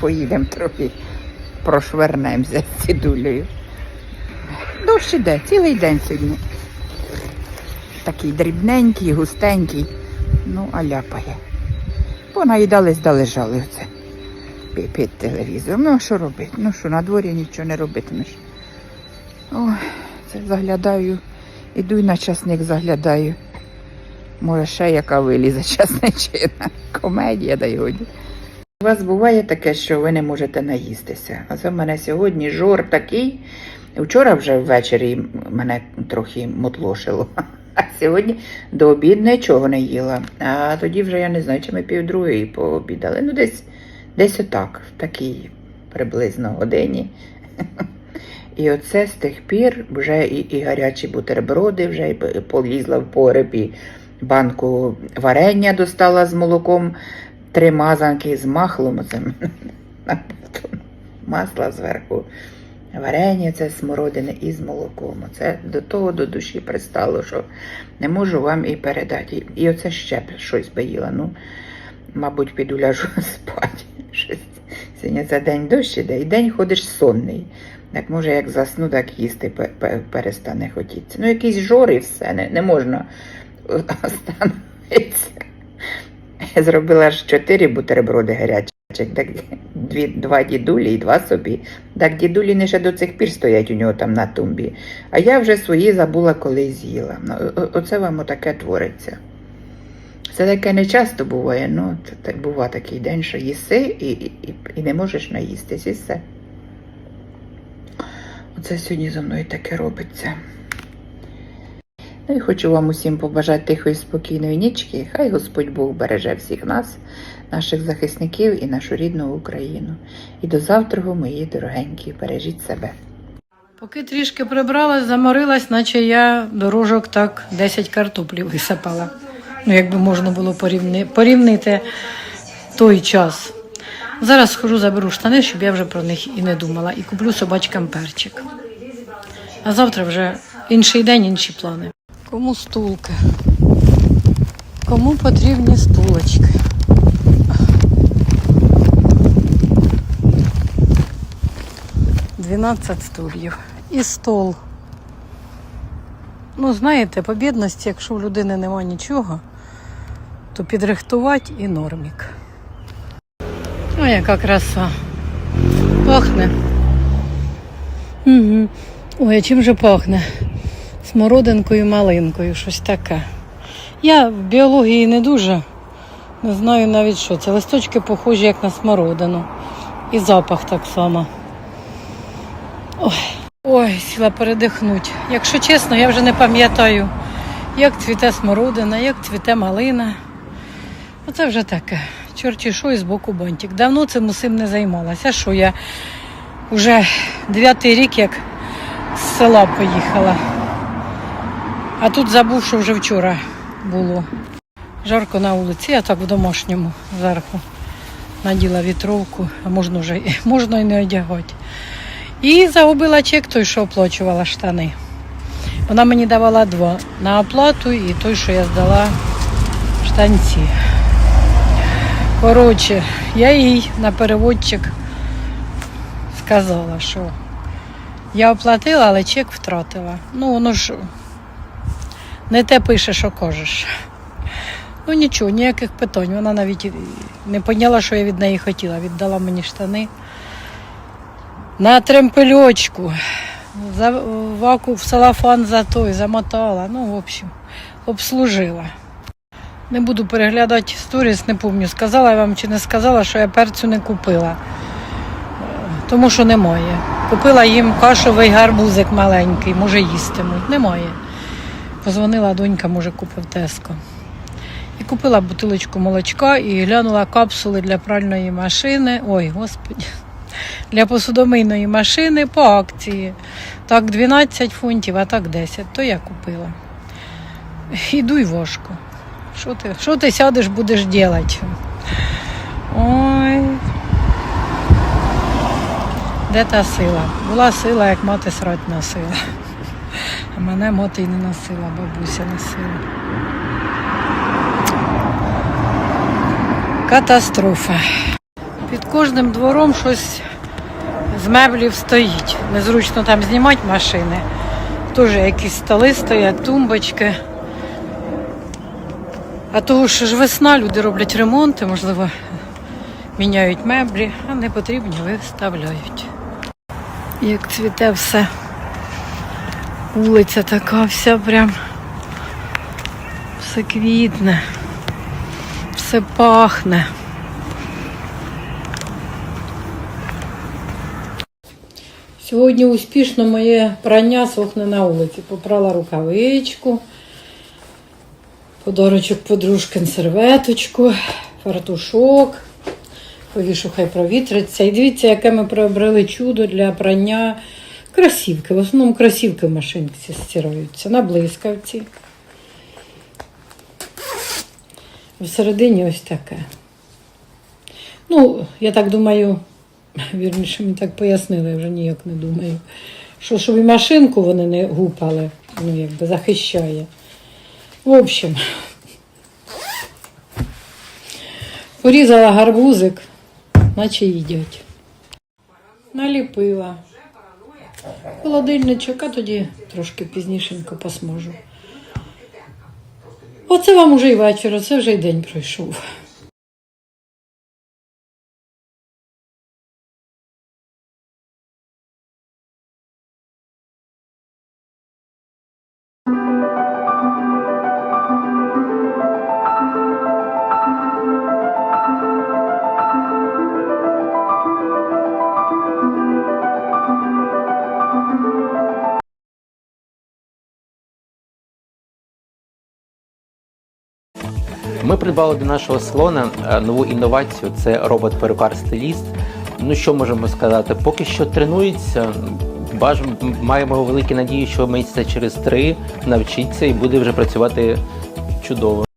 поїдемо трохи, прошвернемося з цідулею. Дощ іде, цілий день сьогодні. Такий дрібненький, густенький, ну, а ляпає. Понаїдались да лежали оце під телевізором. Ну, а що робити? Ну що, на дворі нічого не робитимеш. Ой, це заглядаю, іду й на часник заглядаю. Може, ще яка вилізе часничина. Комедія, дай годі. У вас буває таке, що ви не можете наїстися. А це в мене сьогодні жор такий. Вчора вже ввечері мене трохи мотлошило. А сьогодні до обід нічого не їла. А тоді вже я не знаю, чи ми півдругої пообідали. Ну, десь, десь отак, в такій приблизно годині. І оце з тих пір вже і, і гарячі бутерброди, вже і полізла в погреб, і банку варення достала з молоком, три мазанки з махлом, масла зверху. Варення це смородини із молоком. Це до того до душі пристало, що не можу вам і передати. І, оце ще щось би їла. Ну, мабуть, піду ляжу спати. Сьогодні це день дощ іде, і день ходиш сонний. Так може, як засну, так їсти пе- пе- перестане хотіться. Ну, якісь жори і все, не, не можна остановитися. Я зробила аж чотири бутерброди гарячих. Так, дві, два дідулі і два собі. Так дідулі не ще до цих пір стоять у нього там на тумбі. А я вже свої забула, коли з'їла. Ну, оце вам отаке твориться. Це таке не часто буває, ну так буває такий день, що їси і, і, і- не можеш наїстись, і все. Оце сьогодні зі мною таке робиться. Ну і хочу вам усім побажати тихої спокійної нічки. Хай Господь Бог береже всіх нас, наших захисників і нашу рідну Україну. І до завтра, мої дорогенькі, бережіть себе. Поки трішки прибралась, заморилась, наче я дорожок так 10 картоплів висипала. Ну, якби можна було порівни, порівнити той час. Зараз схожу, заберу штани, щоб я вже про них і не думала. І куплю собачкам перчик. А завтра вже інший день, інші плани. Кому стулки? Кому потрібні стулочки? Дванадцять стульїв і стол. Ну, знаєте, по бідності, якщо в людини нема нічого, то підрихтувати і нормік. О, яка краса. Пахне. Угу. Ой, а чим же пахне? Смородинкою, малинкою, щось таке. Я в біології не дуже не знаю навіть що. Це листочки похожі як на смородину. І запах так само. Ой, ой, сіла передихнуть. Якщо чесно, я вже не пам'ятаю, як цвіте смородина, як цвіте малина. Оце вже таке. Чорті що і з боку бантик. Давно цим усім не займалася. Що я вже дев'ятий рік як з села поїхала. А тут забув, що вже вчора було. Жарко на вулиці, я так в домашньому зверху наділа вітровку, а можна вже можна і не одягати. І загубила чек той, що оплачувала штани. Вона мені давала два на оплату і той, що я здала штанці. Коротше, я їй на переводчик сказала, що я оплатила, але чек втратила. Ну, воно ж не те пише, що кажеш. Ну нічого, ніяких питань. Вона навіть не поняла, що я від неї хотіла. Віддала мені штани на тремпельочку. За ваку в салафан за той, замотала. Ну, в общем, обслужила. Не буду переглядати сторіс, не пам'ятаю, сказала я вам чи не сказала, що я перцю не купила. Тому що немає. Купила їм кашовий гарбузик маленький, може їстимуть. Немає. Позвонила донька, може, купив теско. І купила бутилочку молочка і глянула капсули для пральної машини. Ой, господи, для посудомийної машини по акції. Так 12 фунтів, а так 10. То я купила. Іду й важко. Що ти, що ти сядеш, будеш робити? Ой. Де та сила? Була сила, як мати срать носила. А мене мати й не носила, бабуся носила. Катастрофа. Під кожним двором щось з меблів стоїть. Незручно там знімати машини. Теж якісь столи стоять, тумбочки. А того, що ж весна, люди роблять ремонти, можливо, міняють меблі, а не потрібні виставляють. Як цвіте все. Вулиця така вся прям. Все квітне, все пахне. Сьогодні успішно моє прання сохне на вулиці. Попрала рукавичку, подарочок подружкин серветочку, фартушок. Повішу, хай провітриться. І дивіться, яке ми приобрели чудо для прання красівки. В основному красівки в машинці стираються на блискавці. Всередині ось таке. Ну, я так думаю, вірніше, мені так пояснили, я вже ніяк не думаю. Що, щоб і машинку вони не гупали, ну, якби захищає. В общем, порізала гарбузик, наче їдять. Наліпила. Холодильничок, а тоді трошки пізнішенько посможу. Оце вам уже й вечір, оце вже й день пройшов. Ми придбали до нашого салону е, нову інновацію. Це робот-перукар-стиліст. Ну що можемо сказати? Поки що тренується. Бажаємо, Маємо великі надії, що місяця через три навчиться і буде вже працювати чудово.